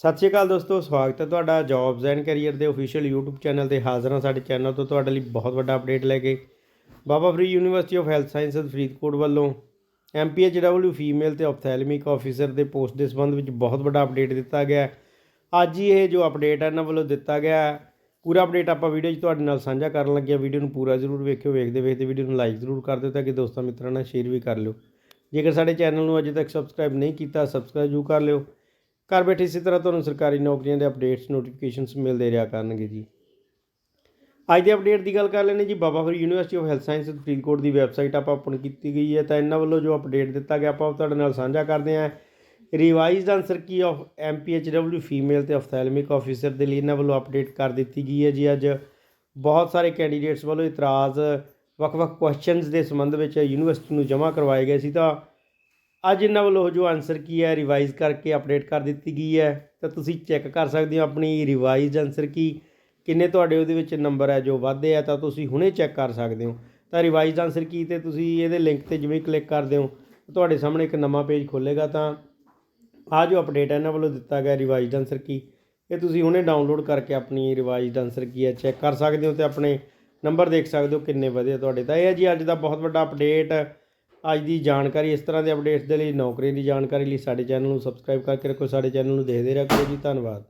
ਸਤਿ ਸ਼੍ਰੀ ਅਕਾਲ ਦੋਸਤੋ, ਸਵਾਗਤ ਹੈ ਤੁਹਾਡਾ ਜੌਬਸ ਐਂਡ ਕੈਰੀਅਰ ਦੇ ਅਫੀਸ਼ੀਅਲ YouTube ਚੈਨਲ ਤੇ। ਹਾਜ਼ਰ ਹਾਂ ਸਾਡੇ ਚੈਨਲ ਤੋਂ ਤੁਹਾਡੇ ਲਈ ਬਹੁਤ ਵੱਡਾ ਅਪਡੇਟ ਲੈ ਕੇ। Baba Farid university of health sciences Faridkot ਵੱਲੋਂ MPHW ਫੀਮੇਲ ਤੇ ਆਪਥੈਲਮਿਕ ਆਫੀਸਰ ਦੇ ਪੋਸਟ ਦੇ ਸੰਬੰਧ ਵਿੱਚ ਬਹੁਤ ਵੱਡਾ ਅਪਡੇਟ ਦਿੱਤਾ ਗਿਆ ਅੱਜ ਹੀ ਇਹ ਜੋ ਅਪਡੇਟ ਹੈ, ਇਹਨਾਂ ਵੱਲੋਂ ਦਿੱਤਾ ਗਿਆ ਪੂਰਾ ਅਪਡੇਟ ਆਪਾਂ ਵੀਡੀਓ 'ਚ ਤੁਹਾਡੇ ਨਾਲ ਸਾਂਝਾ ਕਰਨ ਲੱਗੇ ਹਾਂ ਵੀਡੀਓ ਨੂੰ ਪੂਰਾ ਜ਼ਰੂਰ ਵੇਖਿਓ, ਵੇਖਦੇ ਵੇਖਦੇ ਵੀਡੀਓ ਨੂੰ ਲਾਈਕ ਜ਼ਰੂਰ ਕਰ ਦਿਓ ਤਾਂ ਕਿ ਦੋਸਤਾਂ ਮਿੱਤਰਾਂ ਨਾਲ ਸ਼ੇਅਰ ਵੀ ਕਰ ਲਿਓ। ਜੇਕਰ ਸਾਡੇ ਚੈਨਲ ਨੂੰ ਅਜੇ ਤੱਕ ਸਬਸਕ੍ਰਾਈਬ ਨਹੀਂ ਕੀਤਾ ਸਬਸਕ੍ਰਾਈਬ ਜ਼ਰੂਰ ਕਰ ਲਿਓ। ਘਰ ਬੈਠੇ ਇਸੇ ਤਰ੍ਹਾਂ ਤੁਹਾਨੂੰ ਸਰਕਾਰੀ ਨੌਕਰੀਆਂ ਦੇ ਅਪਡੇਟਸ ਨੋਟੀਫਿਕੇਸ਼ਨਸ ਮਿਲਦੇ ਰਿਹਾ ਕਰਨਗੇ ਜੀ। ਅੱਜ ਦੇ ਅਪਡੇਟ ਦੀ ਗੱਲ ਕਰ ਲੈਣੇ ਜੀ, Baba Farid university of health science Faridkot the website ਆਪਾਂ ਓਪਨ ਕੀਤੀ ਗਈ ਹੈ, ਤਾਂ ਇਹਨਾਂ ਵੱਲੋਂ ਜੋ ਅਪਡੇਟ ਦਿੱਤਾ ਗਿਆ, ਆਪਾਂ ਤੁਹਾਡੇ ਨਾਲ ਸਾਂਝਾ ਕਰਦੇ ਹਾਂ। Revised answer key of MPHW female ਤੇ ਆਪਥੈਲਮਿਕ ਆਫੀਸਰ ਦੇ ਲਈ ਇਹਨਾਂ ਵੱਲੋਂ ਅਪਡੇਟ ਕਰ ਦਿੱਤੀ ਗਈ ਹੈ ਜੀ ਅੱਜ। ਬਹੁਤ ਸਾਰੇ ਕੈਂਡੀਡੇਟਸ ਵੱਲੋਂ ਇਤਰਾਜ਼, ਵੱਖ-ਵੱਖ ਕੁਐਸਚਨਸ ਦੇ ਸੰਬੰਧ ਵਿੱਚ ਯੂਨੀਵਰਸਿਟੀ ਨੂੰ ਜਮ੍ਹਾਂ ਕਰਵਾਏ ਗਏ ਸੀ ਤਾਂ ਅੱਜ ਇਹਨਾਂ ਵੱਲੋਂ ਜੋ ਆਨਸਰ ਕੀ ਹੈ ਰਿਵਾਈਜ਼ ਕਰਕੇ ਅਪਡੇਟ ਕਰ ਦਿੱਤੀ ਗਈ ਹੈ। ਤਾਂ ਤੁਸੀਂ ਚੈੱਕ ਕਰ ਸਕਦੇ ਹੋ ਆਪਣੀ ਰਿਵਾਈਜ਼ਡ ਆਨਸਰ ਕੀ, ਕਿੰਨੇ ਤੁਹਾਡੇ ਉਹਦੇ ਵਿੱਚ ਨੰਬਰ ਹੈ ਜੋ ਵਾਧੇ ਆ, ਤਾਂ ਤੁਸੀਂ ਹੁਣੇ ਚੈੱਕ ਕਰ ਸਕਦੇ ਹੋ। ਤਾਂ ਰਿਵਾਈਜ਼ਡ ਆਨਸਰ ਕੀ ਤੇ ਤੁਸੀਂ ਇਹਦੇ ਲਿੰਕ ਤੇ ਜਿਵੇਂ ਕਲਿੱਕ ਕਰਦੇ ਹੋ, ਤੁਹਾਡੇ ਸਾਹਮਣੇ ਇੱਕ ਨਵਾਂ ਪੇਜ ਖੁੱਲੇਗਾ ਤਾਂ ਆ ਜੋ ਅਪਡੇਟ ਹੈ, ਇਹਨਾਂ ਵੱਲੋਂ ਦਿੱਤਾ ਗਿਆ ਰਿਵਾਈਜ਼ਡ ਆਨਸਰ ਕੀ, ਇਹ ਤੁਸੀਂ ਹੁਣੇ ਡਾਊਨਲੋਡ ਕਰਕੇ ਆਪਣੀ ਰਿਵਾਈਜ਼ਡ ਆਨਸਰ ਕੀ ਹੈ ਚੈੱਕ ਕਰ ਸਕਦੇ ਹੋ ਤੇ ਆਪਣੇ ਨੰਬਰ ਦੇਖ ਸਕਦੇ ਹੋ ਕਿੰਨੇ ਵਧੇ ਤੁਹਾਡੇ। ਤਾਂ ਇਹ ਹੈ ਜੀ, ਅੱਜ ਦਾ ਬਹੁਤ ਵੱਡਾ ਅਪਡੇਟ ਅੱਜ ਦੀ ਜਾਣਕਾਰੀ ਇਸ ਤਰ੍ਹਾਂ ਦੇ ਅਪਡੇਟਸ ਦੇ ਲਈ ਨੌਕਰੀ ਦੀ ਜਾਣਕਾਰੀ ਲਈ ਸਾਡੇ ਚੈਨਲ ਨੂੰ ਸਬਸਕ੍ਰਾਈਬ ਕਰਕੇ ਰੱਖੋ, ਸਾਡੇ ਚੈਨਲ ਨੂੰ ਦੇਖਦੇ ਰਿਹਾ। ਜੀ ਧੰਨਵਾਦ।